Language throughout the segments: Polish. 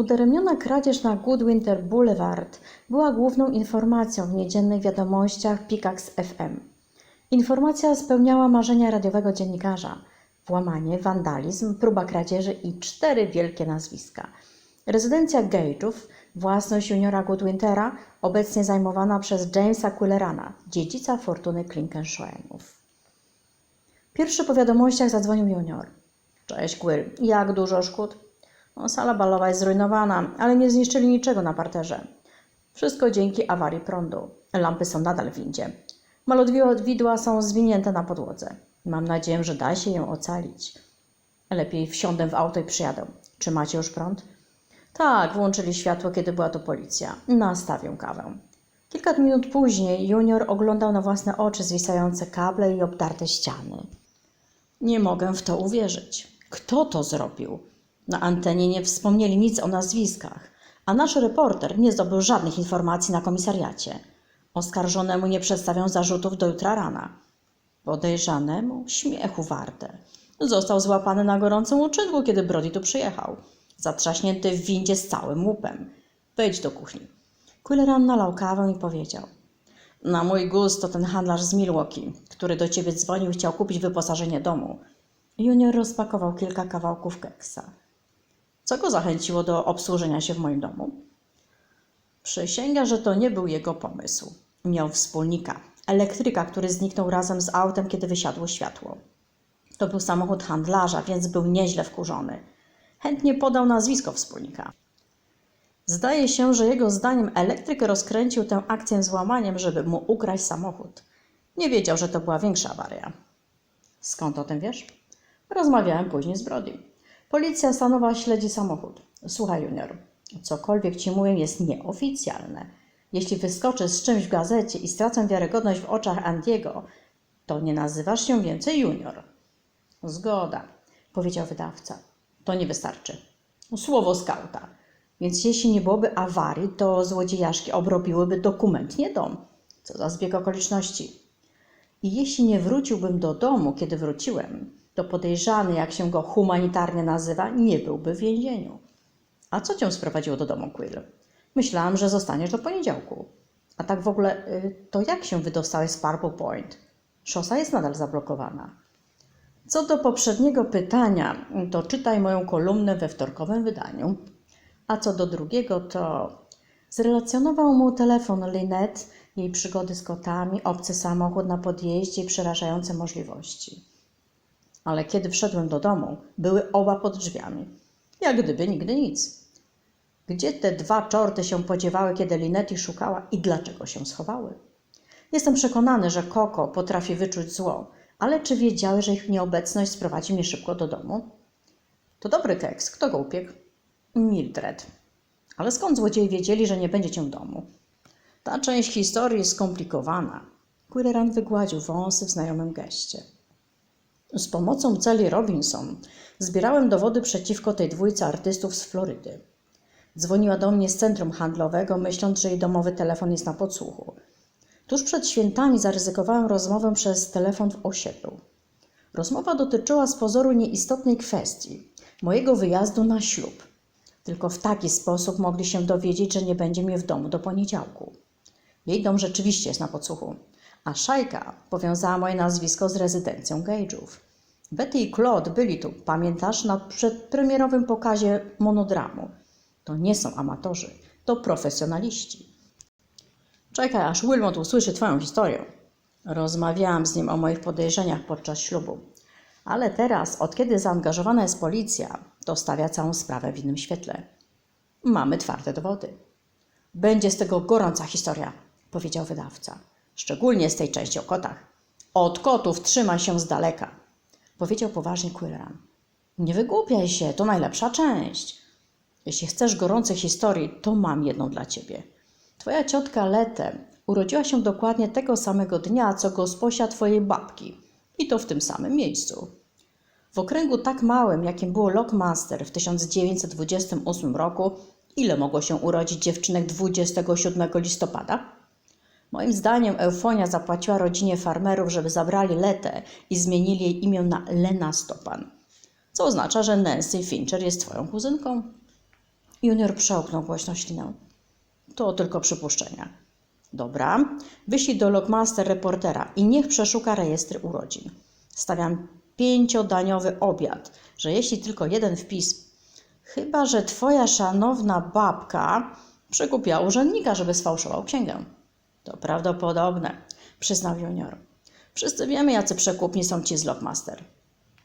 Udaremniona kradzież na Goodwinter Boulevard była główną informacją w niedziennych wiadomościach Pickaxe FM. Informacja spełniała marzenia radiowego dziennikarza. Włamanie, wandalizm, próba kradzieży i cztery wielkie nazwiska. Rezydencja Gage'ów, własność juniora Goodwintera, obecnie zajmowana przez Jamesa Quillerana, dziedzica fortuny Klinkenshoe'ów. Pierwszy po wiadomościach zadzwonił junior. Cześć Quill, jak dużo szkód? Sala balowa jest zrujnowana, ale nie zniszczyli niczego na parterze. Wszystko dzięki awarii prądu. Lampy są nadal w windzie. Malodwidła są zwinięte na podłodze. Mam nadzieję, że da się ją ocalić. Lepiej wsiądę w auto i przyjadę. Czy macie już prąd? Tak, włączyli światło, kiedy była to policja. Nastawię kawę. Kilka minut później junior oglądał na własne oczy zwisające kable i obdarte ściany. Nie mogę w to uwierzyć. Kto to zrobił? Na antenie nie wspomnieli nic o nazwiskach, a nasz reporter nie zdobył żadnych informacji na komisariacie. Oskarżonemu nie przedstawią zarzutów do jutra rana. Podejrzanemu śmiechu warte. Został złapany na gorącym uczynku, kiedy Brody tu przyjechał. Zatrzaśnięty w windzie z całym łupem. Wejdź do kuchni. Quilleran nalał kawę i powiedział. Na mój gust to ten handlarz z Milwaukee, który do ciebie dzwonił i chciał kupić wyposażenie domu. Junior rozpakował kilka kawałków keksa. Co go zachęciło do obsłużenia się w moim domu? Przysięga, że to nie był jego pomysł. Miał wspólnika, elektryka, który zniknął razem z autem, kiedy wysiadło światło. To był samochód handlarza, więc był nieźle wkurzony. Chętnie podał nazwisko wspólnika. Zdaje się, że jego zdaniem elektryk rozkręcił tę akcję złamaniem, żeby mu ukraść samochód. Nie wiedział, że to była większa awaria. Skąd o tym wiesz? Rozmawiałem później z Brody. Policja stanowa śledzi samochód. Słuchaj, Junior, cokolwiek ci mówię jest nieoficjalne. Jeśli wyskoczysz z czymś w gazecie i stracę wiarygodność w oczach Andiego, to nie nazywasz się więcej Junior. Zgoda, powiedział wydawca. To nie wystarczy. Słowo skauta. Więc jeśli nie byłoby awarii, to złodziejaszki obrobiłyby dokumentnie dom. Co za zbieg okoliczności. I jeśli nie wróciłbym do domu, kiedy wróciłem, to podejrzany, jak się go humanitarnie nazywa, nie byłby w więzieniu. A co cię sprowadziło do domu, Quill? Myślałam, że zostaniesz do poniedziałku. A tak w ogóle, y, to jak się wydostałeś z Purple Point? Szosa jest nadal zablokowana. Co do poprzedniego pytania, to czytaj moją kolumnę we wtorkowym wydaniu. A co do drugiego, to zrelacjonował mu telefon Lynette, jej przygody z kotami, obcy samochód na podjeździe i przerażające możliwości. Ale kiedy wszedłem do domu, były oba pod drzwiami. Jak gdyby nigdy nic. Gdzie te dwa czorty się podziewały, kiedy Linetti szukała i dlaczego się schowały? Jestem przekonany, że Koko potrafi wyczuć zło, ale czy wiedziały, że ich nieobecność sprowadzi mnie szybko do domu? To dobry keks. Kto go upiekł? Mildred. Ale skąd złodzieje wiedzieli, że nie będzie cię w domu? Ta część historii jest skomplikowana. Quilleran wygładził wąsy w znajomym geście. Z pomocą Celi Robinson zbierałem dowody przeciwko tej dwójce artystów z Florydy. Dzwoniła do mnie z centrum handlowego, myśląc, że jej domowy telefon jest na podsłuchu. Tuż przed świętami zaryzykowałem rozmowę przez telefon w osiedlu. Rozmowa dotyczyła z pozoru nieistotnej kwestii mojego wyjazdu na ślub. Tylko w taki sposób mogli się dowiedzieć, że nie będzie mnie w domu do poniedziałku. Jej dom rzeczywiście jest na podsłuchu, a szajka powiązała moje nazwisko z rezydencją Gage'ów. Betty i Claude byli tu, pamiętasz, na przedpremierowym pokazie monodramu. To nie są amatorzy, to profesjonaliści. Czekaj, aż Wilmot usłyszy Twoją historię. Rozmawiałam z nim o moich podejrzeniach podczas ślubu. Ale teraz, od kiedy zaangażowana jest policja, to stawia całą sprawę w innym świetle. Mamy twarde dowody. Będzie z tego gorąca historia, powiedział wydawca. Szczególnie z tej części o kotach. Od kotów trzyma się z daleka, powiedział poważnie Quilleran. Nie wygłupiaj się, to najlepsza część. Jeśli chcesz gorącej historii, to mam jedną dla ciebie. Twoja ciotka Lete urodziła się dokładnie tego samego dnia, co gosposia twojej babki. I to w tym samym miejscu. W okręgu tak małym, jakim było Lockmaster w 1928 roku, ile mogło się urodzić dziewczynek 27 listopada? Moim zdaniem Eufonia zapłaciła rodzinie farmerów, żeby zabrali Letę i zmienili jej imię na Lena Stopan. Co oznacza, że Nancy Fincher jest twoją kuzynką. Junior przełknął głośno ślinę. To tylko przypuszczenia. Dobra, wyślij do Logmaster reportera i niech przeszuka rejestry urodzin. Stawiam pięciodaniowy obiad, że jeśli tylko jeden wpis, chyba że twoja szanowna babka przekupiła urzędnika, żeby sfałszował księgę. To prawdopodobne, przyznał junior. Wszyscy wiemy, jacy przekupni są ci z Lockmaster.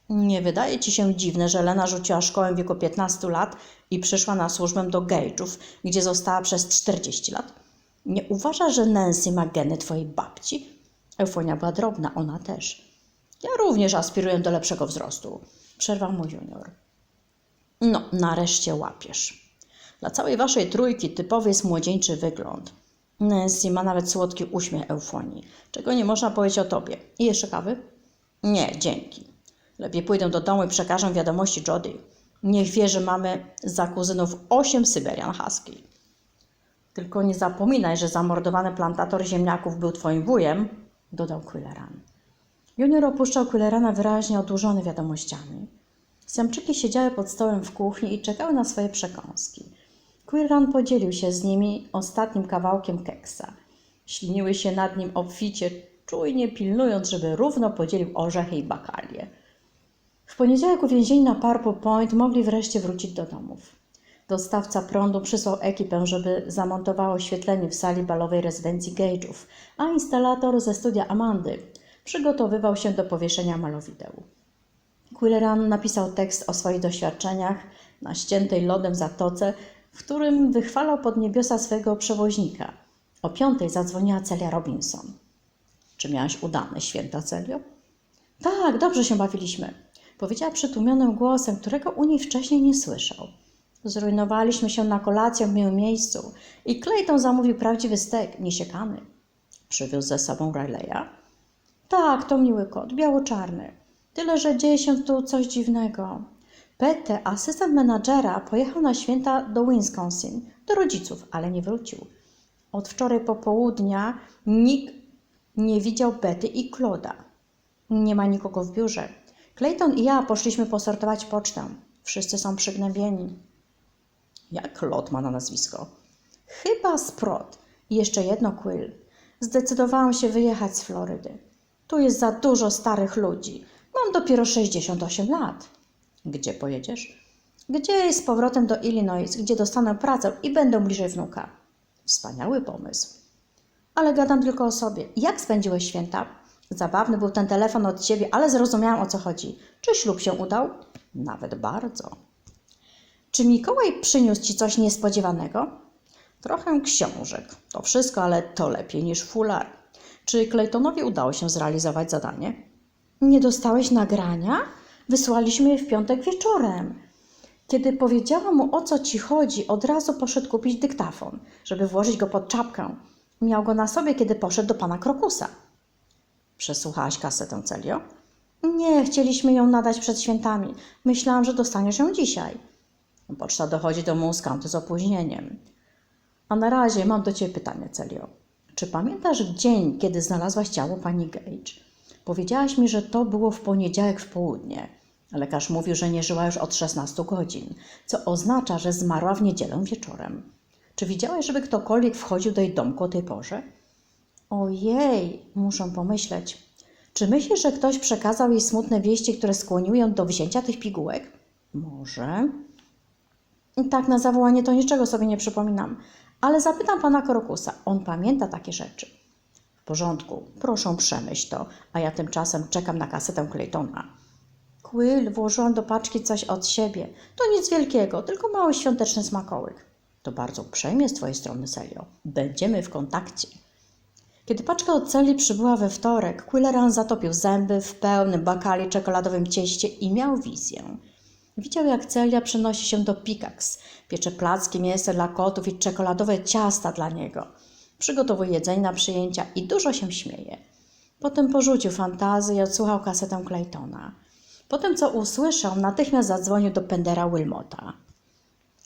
Nie wydaje ci się dziwne, że Lena rzuciła szkołę w wieku 15 lat i przyszła na służbę do Gage'ów, gdzie została przez 40 lat? Nie uważasz, że Nancy ma geny twojej babci? Eufonia była drobna, ona też. Ja również aspiruję do lepszego wzrostu, przerwał mu junior. No, nareszcie łapiesz. Dla całej waszej trójki typowy jest młodzieńczy wygląd. Nancy ma nawet słodki uśmiech eufonii, czego nie można powiedzieć o tobie. I jeszcze kawy? Nie, dzięki. Lepiej pójdę do domu i przekażę wiadomości Jody. Niech wie, że mamy za kuzynów osiem Syberian Husky. Tylko nie zapominaj, że zamordowany plantator ziemniaków był twoim wujem, dodał Quilleran. Junior opuszczał Quillerana wyraźnie odurzony wiadomościami. Siamczyki siedziały pod stołem w kuchni i czekały na swoje przekąski. Quillan podzielił się z nimi ostatnim kawałkiem keksa. Śliniły się nad nim obficie, czujnie pilnując, żeby równo podzielił orzechy i bakalie. W poniedziałek uwięzieni na Purple Point mogli wreszcie wrócić do domów. Dostawca prądu przysłał ekipę, żeby zamontowała oświetlenie w sali balowej rezydencji Gage'ów, a instalator ze studia Amandy przygotowywał się do powieszenia malowideł. Quilleran napisał tekst o swoich doświadczeniach na ściętej lodem zatoce, w którym wychwalał pod niebiosa swojego przewoźnika. O piątej zadzwoniła Celia Robinson. Czy miałaś udane święta, Celio? Tak, dobrze się bawiliśmy. Powiedziała przytłumionym głosem, którego u niej wcześniej nie słyszał. Zrujnowaliśmy się na kolację w miłym miejscu i Clayton zamówił prawdziwy stek, niesiekany. Przywiózł ze sobą Rileya? Tak, to miły kot, biało-czarny. Tyle, że dzieje się tu coś dziwnego. Pete, asystent menadżera, pojechał na święta do Wisconsin, do rodziców, ale nie wrócił. Od wczoraj popołudnia nikt nie widział Betty i Claude'a. Nie ma nikogo w biurze. Clayton i ja poszliśmy posortować pocztę. Wszyscy są przygnębieni. Jak Lot ma na nazwisko? Chyba Sprott. I jeszcze jedno Quill. Zdecydowałam się wyjechać z Florydy. Tu jest za dużo starych ludzi. Mam dopiero 68 lat. Gdzie pojedziesz? Gdzie z powrotem do Illinois, gdzie dostanę pracę i będę bliżej wnuka. Wspaniały pomysł. Ale gadam tylko o sobie. Jak spędziłeś święta? Zabawny był ten telefon od ciebie, ale zrozumiałam o co chodzi. Czy ślub się udał? Nawet bardzo. Czy Mikołaj przyniósł ci coś niespodziewanego? Trochę książek. To wszystko, ale to lepiej niż fular. Czy Claytonowi udało się zrealizować zadanie? Nie dostałeś nagrania? Wysłaliśmy je w piątek wieczorem. Kiedy powiedziałam mu o co ci chodzi, od razu poszedł kupić dyktafon, żeby włożyć go pod czapkę. Miał go na sobie, kiedy poszedł do pana Krokusa. Przesłuchałaś kasetę, Celio? Nie, chcieliśmy ją nadać przed świętami. Myślałam, że dostaniesz ją dzisiaj. Poczta dochodzi do Muskanty z opóźnieniem. A na razie mam do ciebie pytanie, Celio. Czy pamiętasz dzień, kiedy znalazłaś ciało pani Gage? Powiedziałaś mi, że to było w poniedziałek w południe. Lekarz mówił, że nie żyła już od 16 godzin, co oznacza, że zmarła w niedzielę wieczorem. Czy widziałaś, żeby ktokolwiek wchodził do jej domku o tej porze? Ojej, muszę pomyśleć. Czy myślisz, że ktoś przekazał jej smutne wieści, które skłoniły ją do wzięcia tych pigułek? Może. Tak, na zawołanie to niczego sobie nie przypominam, ale zapytam pana Krokusa. On pamięta takie rzeczy. Porządku, proszę przemyśl to, a ja tymczasem czekam na kasetę Claytona. Quill, włożyłam do paczki coś od siebie. To nic wielkiego, tylko mały świąteczny smakołyk. To bardzo uprzejmie z twojej strony, Celio. Będziemy w kontakcie. Kiedy paczka od Celi przybyła we wtorek, Quilleran zatopił zęby w pełnym bakali czekoladowym cieście i miał wizję. Widział, jak Celia przenosi się do Pikax, piecze placki, mięso dla kotów i czekoladowe ciasta dla niego. Przygotowuje jedzenie na przyjęcia i dużo się śmieje. Potem porzucił fantazję i odsłuchał kasetę Claytona. Potem, co usłyszał, natychmiast zadzwonił do Pendera Wilmota.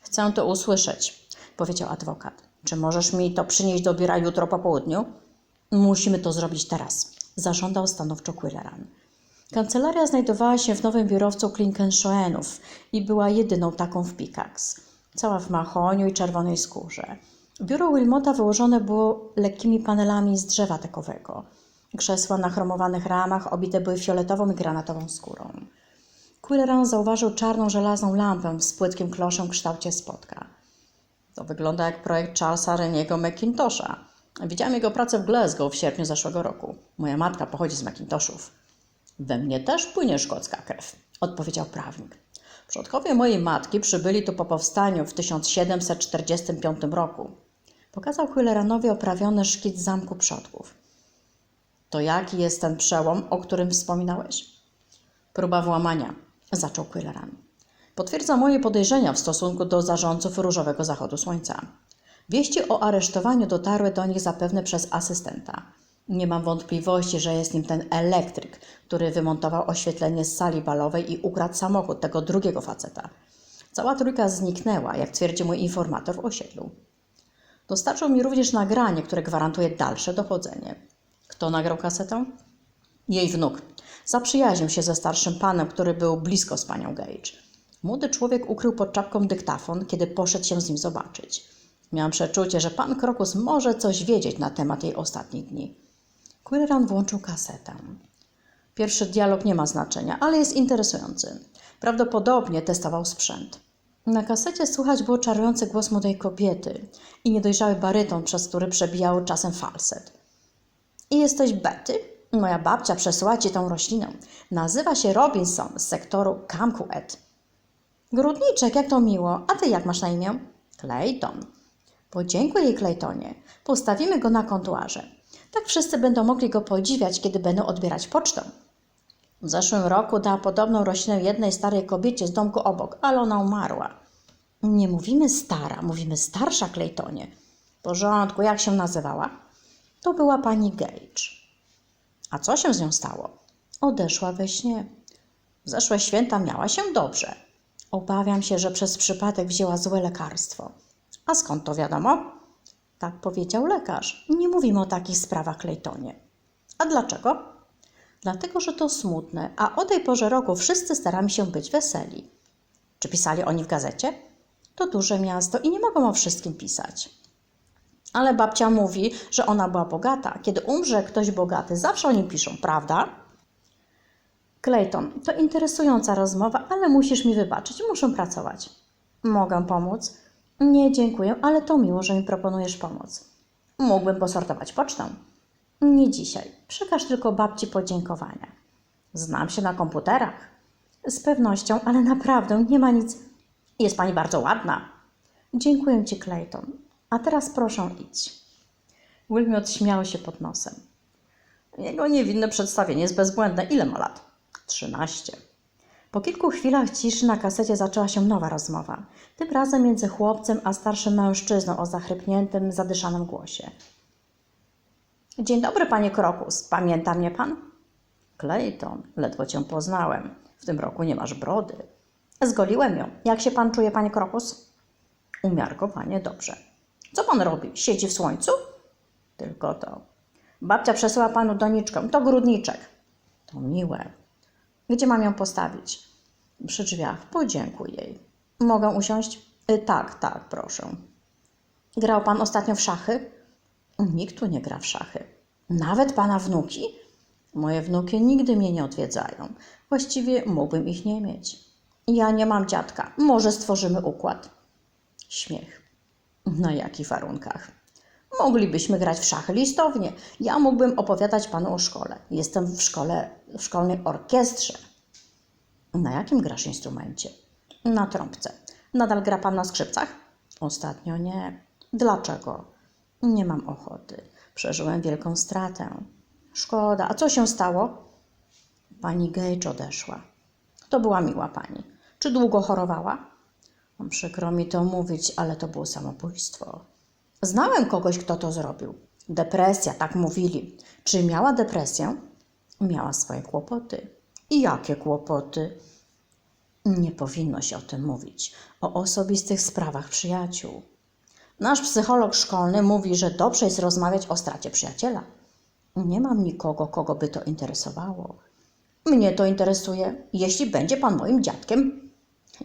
Chcę to usłyszeć, powiedział adwokat. Czy możesz mi to przynieść do biura jutro po południu? Musimy to zrobić teraz, zażądał stanowczo Quilleran. Kancelaria znajdowała się w nowym biurowcu Klinkenshoenów i była jedyną taką w Pikax. cała w mahoniu i czerwonej skórze. Biuro Wilmota wyłożone było lekkimi panelami z drzewa tekowego. Krzesła na chromowanych ramach obite były fioletową i granatową skórą. Quilleran zauważył czarną żelazną lampę z płytkim kloszem w kształcie spotka. To wygląda jak projekt Charlesa Reniego McIntosha. Widziałem jego pracę w Glasgow w sierpniu zeszłego roku. Moja matka pochodzi z McIntoshów. We mnie też płynie szkocka krew, odpowiedział prawnik. Przodkowie mojej matki przybyli tu po powstaniu w 1745 roku. Pokazał Quilleranowi oprawiony szkic zamku przodków. To jaki jest ten przełom, o którym wspominałeś? Próba włamania, zaczął Quilleran. Potwierdza moje podejrzenia w stosunku do zarządców Różowego Zachodu Słońca. Wieści o aresztowaniu dotarły do nich zapewne przez asystenta. Nie mam wątpliwości, że jest nim ten elektryk, który wymontował oświetlenie z sali balowej i ukradł samochód tego drugiego faceta. Cała trójka zniknęła, jak twierdzi mój informator w osiedlu. Dostarczył mi również nagranie, które gwarantuje dalsze dochodzenie. Kto nagrał kasetę? Jej wnuk. Zaprzyjaźnił się ze starszym panem, który był blisko z panią Gage. Młody człowiek ukrył pod czapką dyktafon, kiedy poszedł się z nim zobaczyć. Miałam przeczucie, że pan Krokus może coś wiedzieć na temat jej ostatnich dni. Quilleran włączył kasetę. Pierwszy dialog nie ma znaczenia, ale jest interesujący. Prawdopodobnie testował sprzęt. Na kasecie słychać było czarujący głos młodej kobiety i niedojrzały baryton, przez który przebijało czasem falset. I jesteś Betty? Moja babcia przesłała ci tą roślinę. Nazywa się Robinson z sektoru Camquet. Grudniczek, jak to miło. A ty jak masz na imię? Clayton. Podziękuj jej, Claytonie. Postawimy go na kontuarze. Tak wszyscy będą mogli go podziwiać, kiedy będą odbierać pocztę. W zeszłym roku dała podobną roślinę jednej starej kobiecie z domku obok, ale ona umarła. Nie mówimy stara, mówimy starsza, Claytonie. W porządku, jak się nazywała? To była pani Gage. A co się z nią stało? Odeszła we śnie. W zeszłe święta miała się dobrze. Obawiam się, że przez przypadek wzięła złe lekarstwo. A skąd to wiadomo? Tak powiedział lekarz. Nie mówimy o takich sprawach, Claytonie. A dlaczego? Dlatego, że to smutne, a o tej porze roku wszyscy staramy się być weseli. Czy pisali oni w gazecie? To duże miasto i nie mogą o wszystkim pisać. Ale babcia mówi, że ona była bogata. Kiedy umrze ktoś bogaty, zawsze o nim piszą, prawda? Clayton, to interesująca rozmowa, ale musisz mi wybaczyć, muszę pracować. Mogę pomóc? Nie, dziękuję, ale to miło, że mi proponujesz pomoc. Mógłbym posortować pocztę. Nie dzisiaj. Przekaż tylko babci podziękowania. Znam się na komputerach. Z pewnością, ale naprawdę nie ma nic. Jest pani bardzo ładna. Dziękuję ci, Clayton. A teraz proszę idź. Wilmot śmiał się pod nosem. Jego niewinne przedstawienie jest bezbłędne. Ile ma lat? Trzynaście. Po kilku chwilach ciszy na kasecie zaczęła się nowa rozmowa. Tym razem między chłopcem a starszym mężczyzną o zachrypniętym, zadyszanym głosie. Dzień dobry, panie Krokus. Pamięta mnie pan? Clayton, ledwo cię poznałem. W tym roku nie masz brody. Zgoliłem ją. Jak się pan czuje, panie Krokus? Umiarkowanie dobrze. Co pan robi? Siedzi w słońcu? Tylko to. Babcia przesyła panu doniczkę. To grudniczek. To miłe. Gdzie mam ją postawić? Przy drzwiach. Podziękuj jej. Mogę usiąść? Y, tak, tak, proszę. Grał pan ostatnio w szachy? Nikt tu nie gra w szachy. Nawet pana wnuki? Moje wnuki nigdy mnie nie odwiedzają. Właściwie mógłbym ich nie mieć. Ja nie mam dziadka. Może stworzymy układ. Śmiech. Na jakich warunkach? Moglibyśmy grać w szachy listownie. Ja mógłbym opowiadać panu o szkole. Jestem w szkole, w szkolnej orkiestrze. Na jakim grasz instrumencie? Na trąbce. Nadal gra pan na skrzypcach? Ostatnio nie. Dlaczego? Nie mam ochoty. Przeżyłem wielką stratę. Szkoda. A co się stało? Pani Gage odeszła. To była miła pani. Czy długo chorowała? Przykro mi to mówić, ale to było samobójstwo. Znałem kogoś, kto to zrobił. Depresja, tak mówili. Czy miała depresję? Miała swoje kłopoty. I jakie kłopoty? Nie powinno się o tym mówić. O osobistych sprawach przyjaciół. Nasz psycholog szkolny mówi, że dobrze jest rozmawiać o stracie przyjaciela. Nie mam nikogo, kogo by to interesowało. Mnie to interesuje, jeśli będzie pan moim dziadkiem.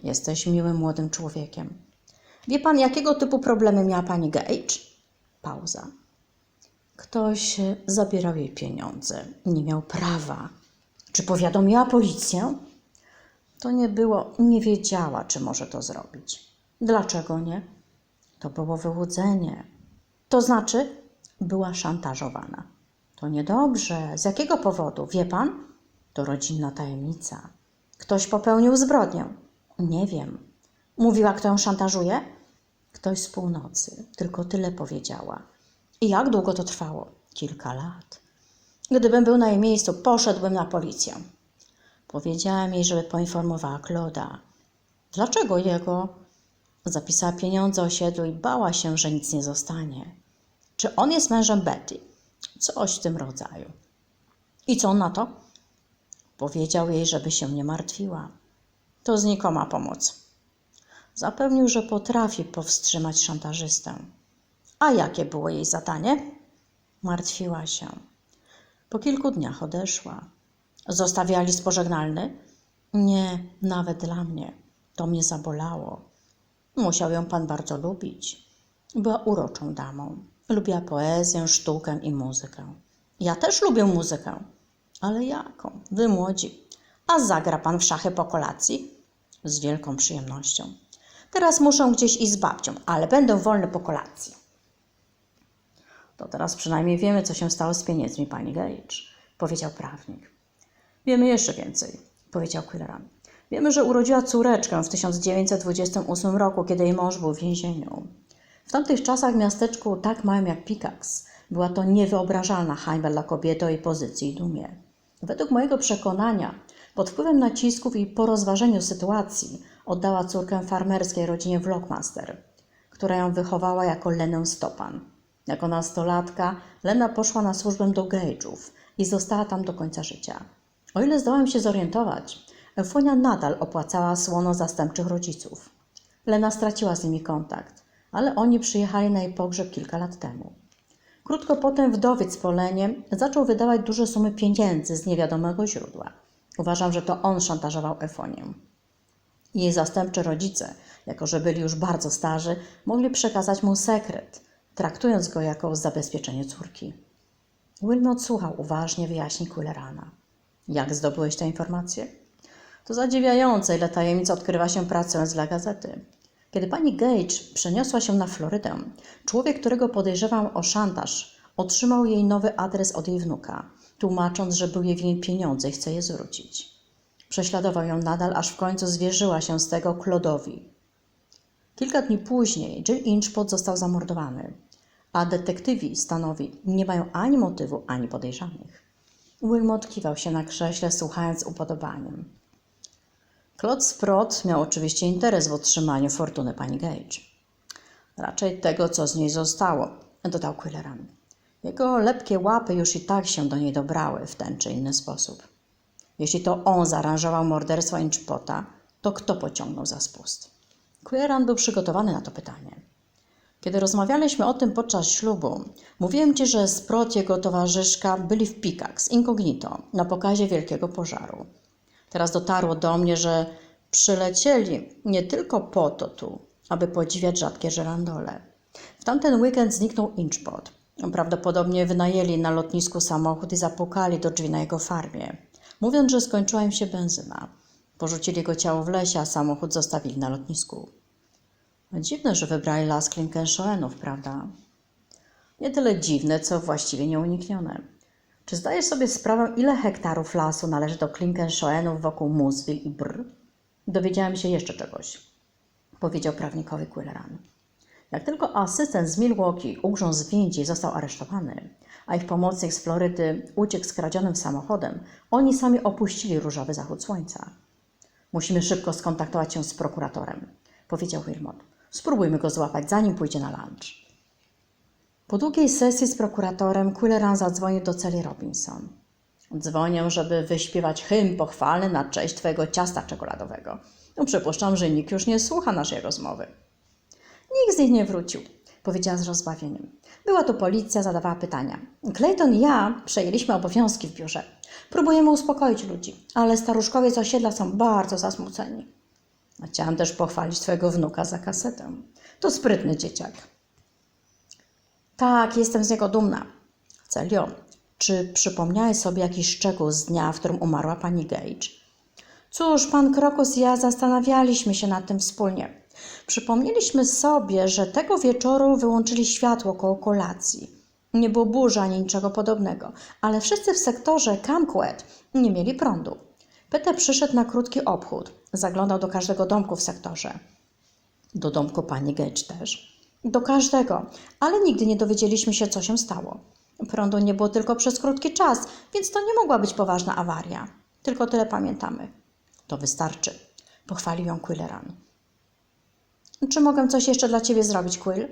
Jesteś miłym młodym człowiekiem. Wie pan, jakiego typu problemy miała pani Gage? Pauza. Ktoś zabierał jej pieniądze. Nie miał prawa. Czy powiadomiła policję? To nie było, nie wiedziała, czy może to zrobić. Dlaczego nie? To było wyłudzenie. To znaczy, była szantażowana. To niedobrze. Z jakiego powodu? Wie pan? To rodzinna tajemnica. Ktoś popełnił zbrodnię. Nie wiem. Mówiła, kto ją szantażuje? Ktoś z północy. Tylko tyle powiedziała. I jak długo to trwało? Kilka lat. Gdybym był na jej miejscu, poszedłbym na policję. Powiedziałem jej, żeby poinformowała Kloda. Dlaczego jego? Zapisała pieniądze osiedlu i bała się, że nic nie zostanie. Czy on jest mężem Betty? Coś w tym rodzaju. I co on na to? Powiedział jej, żeby się nie martwiła. To znikoma pomoc. Zapewnił, że potrafi powstrzymać szantażystę. A jakie było jej zadanie? Martwiła się. Po kilku dniach odeszła. Zostawiła list pożegnalny? Nie, nawet dla mnie. To mnie zabolało. Musiał ją pan bardzo lubić. Była uroczą damą. Lubiła poezję, sztukę i muzykę. Ja też lubię muzykę. Ale jaką? Wy młodzi. A zagra pan w szachy po kolacji? Z wielką przyjemnością. Teraz muszę gdzieś iść z babcią, ale będę wolny po kolacji. To teraz przynajmniej wiemy, co się stało z pieniędzmi pani Gage, powiedział prawnik. Wiemy jeszcze więcej, powiedział Quilleran. Wiemy, że urodziła córeczkę w 1928 roku, kiedy jej mąż był w więzieniu. W tamtych czasach w miasteczku tak małym jak Pikax była to niewyobrażalna hańba dla kobiety o jej pozycji i dumie. Według mojego przekonania, pod wpływem nacisków i po rozważeniu sytuacji, oddała córkę farmerskiej rodzinie Vlogmaster, która ją wychowała jako Lenę Stopan. Jako nastolatka Lena poszła na służbę do Gage'ów i została tam do końca życia. O ile zdołałem się zorientować, Eufonia nadal opłacała słono zastępczych rodziców. Lena straciła z nimi kontakt, ale oni przyjechali na jej pogrzeb kilka lat temu. Krótko potem wdowiec po Lenie zaczął wydawać duże sumy pieniędzy z niewiadomego źródła. Uważam, że to on szantażował Efonię. Jej zastępczy rodzice, jako że byli już bardzo starzy, mogli przekazać mu sekret, traktując go jako zabezpieczenie córki. Wilmot słuchał uważnie wyjaśnień Quillerana. Jak zdobyłeś te informacje? To zadziwiające, ile tajemnic odkrywa się pracując dla gazety. Kiedy pani Gage przeniosła się na Florydę, człowiek, którego podejrzewam o szantaż, otrzymał jej nowy adres od jej wnuka, tłumacząc, że był jej winien pieniądze i chce je zwrócić. Prześladował ją nadal, aż w końcu zwierzyła się z tego Klodowi. Kilka dni później Jill Inchpot został zamordowany, a detektywi stanowi nie mają ani motywu, ani podejrzanych. Wilmot kiwał się na krześle, słuchając upodobaniem. Claude Sprott miał oczywiście interes w otrzymaniu fortuny pani Gage. Raczej tego, co z niej zostało, dodał Quilleran. Jego lepkie łapy już i tak się do niej dobrały w ten czy inny sposób. Jeśli to on zaaranżował morderstwo Inchpota, to kto pociągnął za spust? Quilleran był przygotowany na to pytanie. Kiedy rozmawialiśmy o tym podczas ślubu, mówiłem ci, że Sprott i jego towarzyszka byli w Pikax, incognito, na pokazie wielkiego pożaru. Teraz dotarło do mnie, że przylecieli nie tylko po to tu, aby podziwiać rzadkie żerandole. W tamten weekend zniknął Inchpot. Prawdopodobnie wynajęli na lotnisku samochód i zapukali do drzwi na jego farmie, mówiąc, że skończyła im się benzyna. Porzucili jego ciało w lesie, a samochód zostawili na lotnisku. Dziwne, że wybrali las Klinkenshoenów, prawda? Nie tyle dziwne, co właściwie nieuniknione. Czy zdajesz sobie sprawę, ile hektarów lasu należy do Klinkenshoenów wokół Musville i Brr? Dowiedziałem się jeszcze czegoś, powiedział prawnikowi Quilleran. Jak tylko asystent z Milwaukee ugrzązł w został aresztowany, a ich pomocnik z Florydy uciekł skradzionym samochodem, oni sami opuścili różowy zachód słońca. Musimy szybko skontaktować się z prokuratorem, powiedział Wilmot. Spróbujmy go złapać, zanim pójdzie na lunch. Po długiej sesji z prokuratorem Quilleran zadzwonił do celi Robinson. Dzwonię, żeby wyśpiewać hymn pochwalny na cześć twojego ciasta czekoladowego. No, przypuszczam, że nikt już nie słucha naszej rozmowy. Nikt z nich nie wrócił, powiedziała z rozbawieniem. Była tu policja, zadawała pytania. Clayton i ja przejęliśmy obowiązki w biurze. Próbujemy uspokoić ludzi, ale staruszkowie z osiedla są bardzo zasmuceni. A Chciałam też pochwalić twojego wnuka za kasetę. To sprytny dzieciak. Tak, jestem z niego dumna. Celio, czy przypomniałeś sobie jakiś szczegół z dnia, w którym umarła pani Gage? Cóż, pan Krokus i ja zastanawialiśmy się nad tym wspólnie. Przypomnieliśmy sobie, że tego wieczoru wyłączyli światło koło kolacji. Nie było burzy ani niczego podobnego, ale wszyscy w sektorze Camquet nie mieli prądu. Peter przyszedł na krótki obchód. Zaglądał do każdego domku w sektorze. Do domku pani Gage też. Do każdego, ale nigdy nie dowiedzieliśmy się, co się stało. Prądu nie było tylko przez krótki czas, więc to nie mogła być poważna awaria. Tylko tyle pamiętamy. To wystarczy. Pochwalił ją Quilleran. Czy mogę coś jeszcze dla ciebie zrobić, Quill?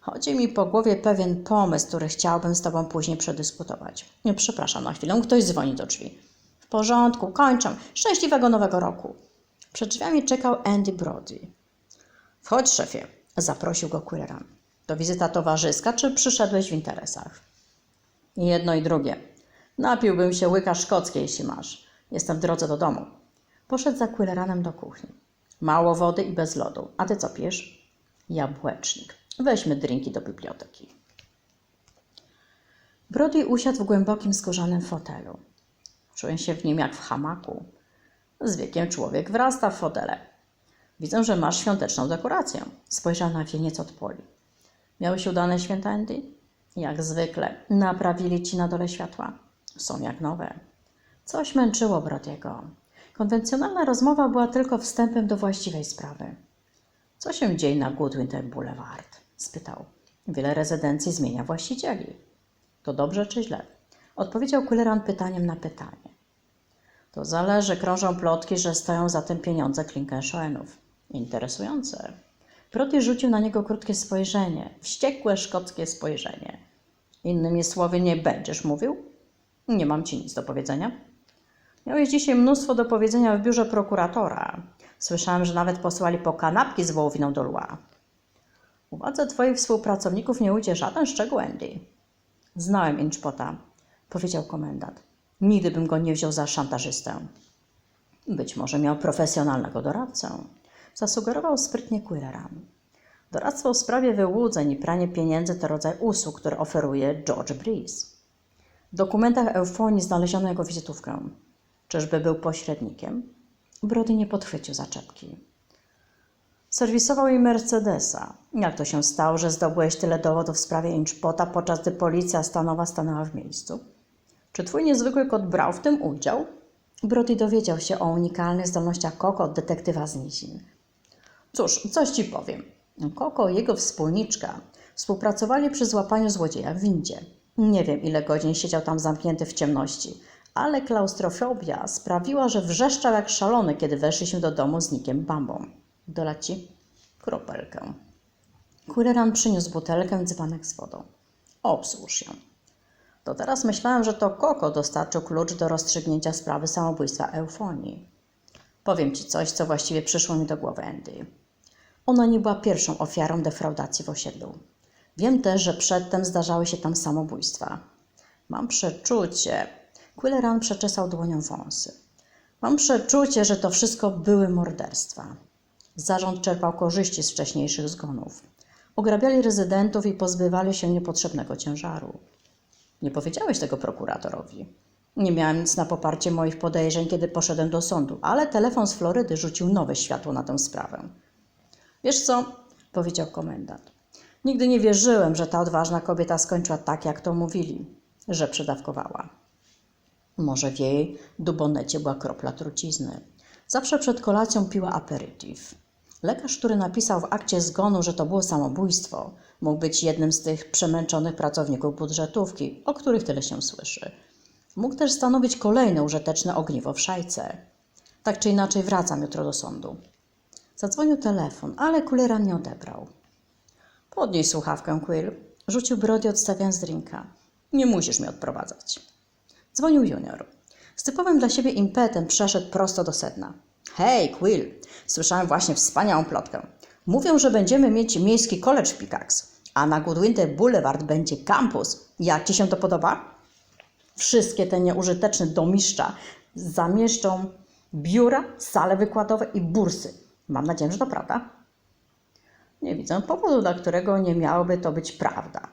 Chodzi mi po głowie pewien pomysł, który chciałbym z tobą później przedyskutować. Przepraszam na chwilę, ktoś dzwoni do drzwi. W porządku, kończę. Szczęśliwego nowego roku. Przed drzwiami czekał Andy Brody. Wchodź, szefie, zaprosił go Quilleran. To wizyta towarzyska, czy przyszedłeś w interesach? Jedno i drugie. Napiłbym się łyka szkockiej, jeśli masz. Jestem w drodze do domu. Poszedł za Quilleranem do kuchni. Mało wody i bez lodu. A ty co pijesz? Jabłecznik. Weźmy drinki do biblioteki. Brody usiadł w głębokim skórzanym fotelu. Czuję się w nim jak w hamaku. Z wiekiem człowiek wrasta w fotele. Widzę, że masz świąteczną dekorację. Spojrzał na wieniec od poli. Miałeś udane święta, Andy? Jak zwykle. Naprawili ci na dole światła. Są jak nowe. Coś męczyło Brodiego. Konwencjonalna rozmowa była tylko wstępem do właściwej sprawy. Co się dzieje na Goodwinter Boulevard? spytał. Wiele rezydencji zmienia właścicieli. To dobrze czy źle? Odpowiedział Quilleran pytaniem na pytanie. To zależy, krążą plotki, że stoją za tym pieniądze Klinkenshoenów. Interesujące. Brody rzucił na niego krótkie spojrzenie, wściekłe szkockie spojrzenie. Innymi słowy, nie będziesz mówił? Nie mam ci nic do powiedzenia. Miałeś dzisiaj mnóstwo do powiedzenia w biurze prokuratora. Słyszałem, że nawet posłali po kanapki z wołowiną do Lua. Uwadze twoich współpracowników nie ujdzie żaden szczegół, Andy. Znałem Inchpota, powiedział komendant. Nigdy bym go nie wziął za szantażystę. Być może miał profesjonalnego doradcę. Zasugerował sprytnie Quilleran. Doradztwo w sprawie wyłudzeń i pranie pieniędzy to rodzaj usług, który oferuje George Breeze. W dokumentach eufonii znaleziono jego wizytówkę. Czyżby był pośrednikiem? Brody nie podchwycił zaczepki. Serwisował jej Mercedesa. Jak to się stało, że zdobyłeś tyle dowodów w sprawie Inchpota, podczas gdy policja stanowa stanęła w miejscu? Czy twój niezwykły kot brał w tym udział? Brody dowiedział się o unikalnych zdolnościach Koko od detektywa z Nizin. Cóż, coś ci powiem. Koko i jego wspólniczka współpracowali przy złapaniu złodzieja w windzie. Nie wiem, ile godzin siedział tam zamknięty w ciemności, ale klaustrofobia sprawiła, że wrzeszczał jak szalony, kiedy weszliśmy do domu z Nikiem Bambą. Dolać ci kropelkę. Quilleran przyniósł butelkę dzbanek z wodą. Obsłuż ją. To teraz myślałem, że to Koko dostarczył klucz do rozstrzygnięcia sprawy samobójstwa Eufonii. Powiem ci coś, co właściwie przyszło mi do głowy, Andy. Ona nie była pierwszą ofiarą defraudacji w osiedlu. Wiem też, że przedtem zdarzały się tam samobójstwa. Mam przeczucie. Quilleran przeczesał dłonią wąsy. Mam przeczucie, że to wszystko były morderstwa. Zarząd czerpał korzyści z wcześniejszych zgonów. Ograbiali rezydentów i pozbywali się niepotrzebnego ciężaru. Nie powiedziałeś tego prokuratorowi. Nie miałem nic na poparcie moich podejrzeń, kiedy poszedłem do sądu, ale telefon z Florydy rzucił nowe światło na tę sprawę. Wiesz co? powiedział komendant. Nigdy nie wierzyłem, że ta odważna kobieta skończyła tak, jak to mówili, że przedawkowała. Może w jej dubonecie była kropla trucizny. Zawsze przed kolacją piła aperitif. Lekarz, który napisał w akcie zgonu, że to było samobójstwo, mógł być jednym z tych przemęczonych pracowników budżetówki, o których tyle się słyszy. Mógł też stanowić kolejne użyteczne ogniwo w szajce. Tak czy inaczej wracam jutro do sądu. Zadzwonił telefon, ale Quilleran nie odebrał. Podnieś słuchawkę, Quill. Rzucił Brody odstawiając drinka. Nie musisz mnie odprowadzać. Dzwonił junior. Z typowym dla siebie impetem przeszedł prosto do sedna. Hej, Quill, słyszałem właśnie wspaniałą plotkę. Mówią, że będziemy mieć miejski college Pickaxe, a na Goodwinter Boulevard będzie kampus. Jak Ci się to podoba? Wszystkie te nieużyteczne domiszcza zamieszczą biura, sale wykładowe i bursy. Mam nadzieję, że to prawda. Nie widzę powodu, dla którego nie miałoby to być prawda,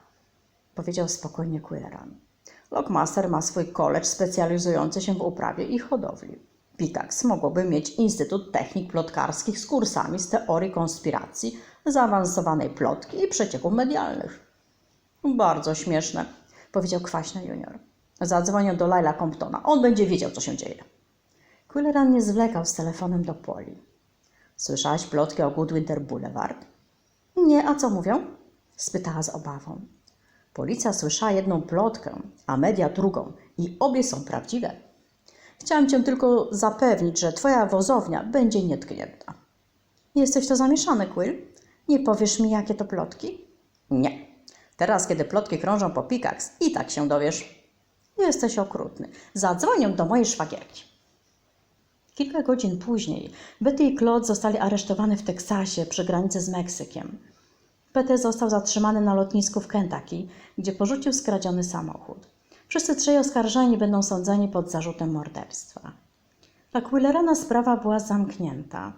powiedział spokojnie Quilleran. Lockmaster ma swój college specjalizujący się w uprawie i hodowli. Pitax mogłoby mieć Instytut Technik Plotkarskich z kursami z teorii konspiracji, zaawansowanej plotki i przecieków medialnych. Bardzo śmieszne, powiedział kwaśny junior. Zadzwonię do Laila Comptona. On będzie wiedział, co się dzieje. Quilleran nie zwlekał z telefonem do Poli. Słyszałaś plotki o Goodwinter Boulevard? Nie, a co mówią? spytała z obawą. Policja słyszała jedną plotkę, a media drugą i obie są prawdziwe. Chciałam cię tylko zapewnić, że twoja wozownia będzie nietknięta. Jesteś to zamieszany, Quill? Nie powiesz mi, jakie to plotki? Nie. Teraz, kiedy plotki krążą po Pikax, i tak się dowiesz. Jesteś okrutny. Zadzwonię do mojej szwagierki. Kilka godzin później Betty i Claude zostali aresztowani w Teksasie przy granicy z Meksykiem. Betty został zatrzymany na lotnisku w Kentucky, gdzie porzucił skradziony samochód. Wszyscy trzej oskarżeni będą sądzeni pod zarzutem morderstwa. Dla Quillerana sprawa była zamknięta.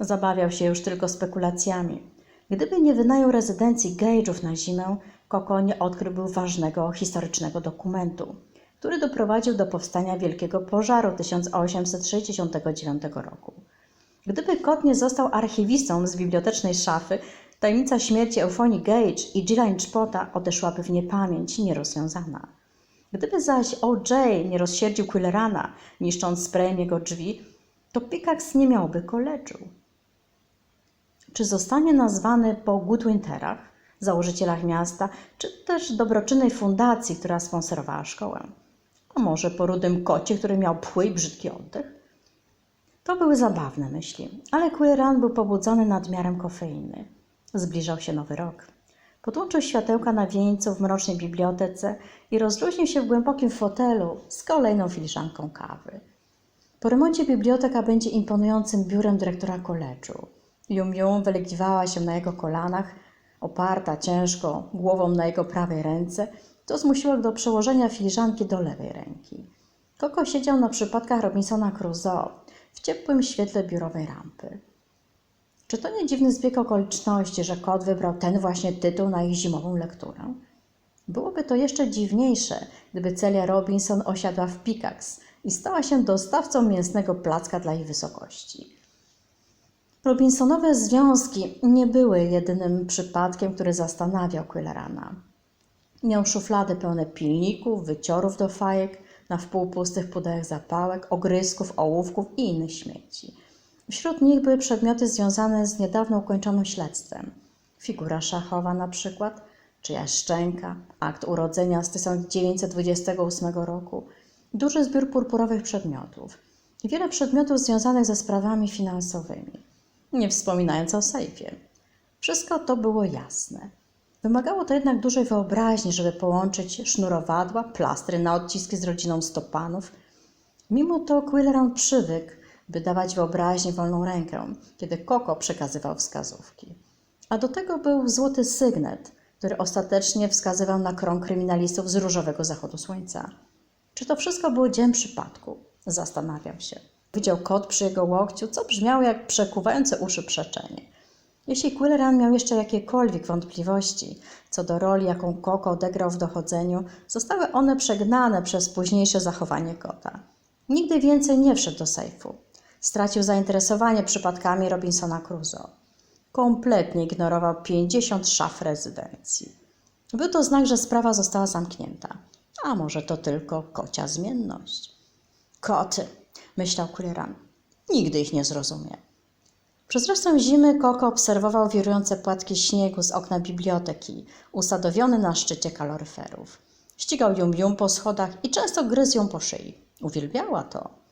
Zabawiał się już tylko spekulacjami. Gdyby nie wynajął rezydencji Gage'ów na zimę, Koko nie odkryłby ważnego historycznego dokumentu, który doprowadził do powstania Wielkiego Pożaru 1869 roku. Gdyby kot nie został archiwistą z bibliotecznej szafy, tajemnica śmierci Eufonii Gage i Gillian Chpota odeszłaby w niepamięć nierozwiązana. Gdyby zaś O.J. nie rozsierdził Quillerana, niszcząc sprayem jego drzwi, to Pikax nie miałby koledżu. Czy zostanie nazwany po Goodwinterach, założycielach miasta, czy też dobroczynnej fundacji, która sponsorowała szkołę? A może po rudym kocie, który miał pchły i brzydki oddech? To były zabawne myśli, ale Quilleran był pobudzony nadmiarem kofeiny. Zbliżał się nowy rok. Podłączył światełka na wieńcu w mrocznej bibliotece i rozluźnił się w głębokim fotelu z kolejną filiżanką kawy. Po remoncie biblioteka będzie imponującym biurem dyrektora koledżu. Yum Yum wylegiwała się na jego kolanach, oparta ciężko głową na jego prawej ręce, to zmusiło go do przełożenia filiżanki do lewej ręki. Koko siedział na przypadkach Robinsona Crusoe w ciepłym świetle biurowej rampy. Czy to nie dziwny zbieg okoliczności, że kot wybrał ten właśnie tytuł na ich zimową lekturę? Byłoby to jeszcze dziwniejsze, gdyby Celia Robinson osiadła w Pikax i stała się dostawcą mięsnego placka dla ich wysokości. Robinsonowe związki nie były jedynym przypadkiem, który zastanawiał Quillerana. Miał szuflady pełne pilników, wyciorów do fajek, na wpół pustych pudełek zapałek, ogrysków, ołówków i innych śmieci. Wśród nich były przedmioty związane z niedawno ukończonym śledztwem. Figura szachowa na przykład, czyjaś szczęka, akt urodzenia z 1928 roku, duży zbiór purpurowych przedmiotów i wiele przedmiotów związanych ze sprawami finansowymi, nie wspominając o sejfie. Wszystko to było jasne. Wymagało to jednak dużej wyobraźni, żeby połączyć sznurowadła, plastry na odciski z rodziną stopanów. Mimo to Quilleran przywykł, by dawać wyobraźni wolną rękę, kiedy Koko przekazywał wskazówki. A do tego był złoty sygnet, który ostatecznie wskazywał na krąg kryminalistów z różowego zachodu słońca. Czy to wszystko było dziełem przypadku? Zastanawiał się. Widział kot przy jego łokciu, co brzmiało jak przekuwające uszy przeczenie. Jeśli Quilleran miał jeszcze jakiekolwiek wątpliwości co do roli, jaką Koko odegrał w dochodzeniu, zostały one przegnane przez późniejsze zachowanie kota. Nigdy więcej nie wszedł do sejfu. Stracił zainteresowanie przypadkami Robinsona Crusoe. Kompletnie ignorował 50 szaf rezydencji. Był to znak, że sprawa została zamknięta. A może to tylko kocia zmienność? Koty, myślał Quilleran. Nigdy ich nie zrozumie. Przez resztę zimy Koko obserwował wirujące płatki śniegu z okna biblioteki, usadowiony na szczycie kaloryferów. Ścigał Yum Yum po schodach i często gryzł ją po szyi. Uwielbiała to.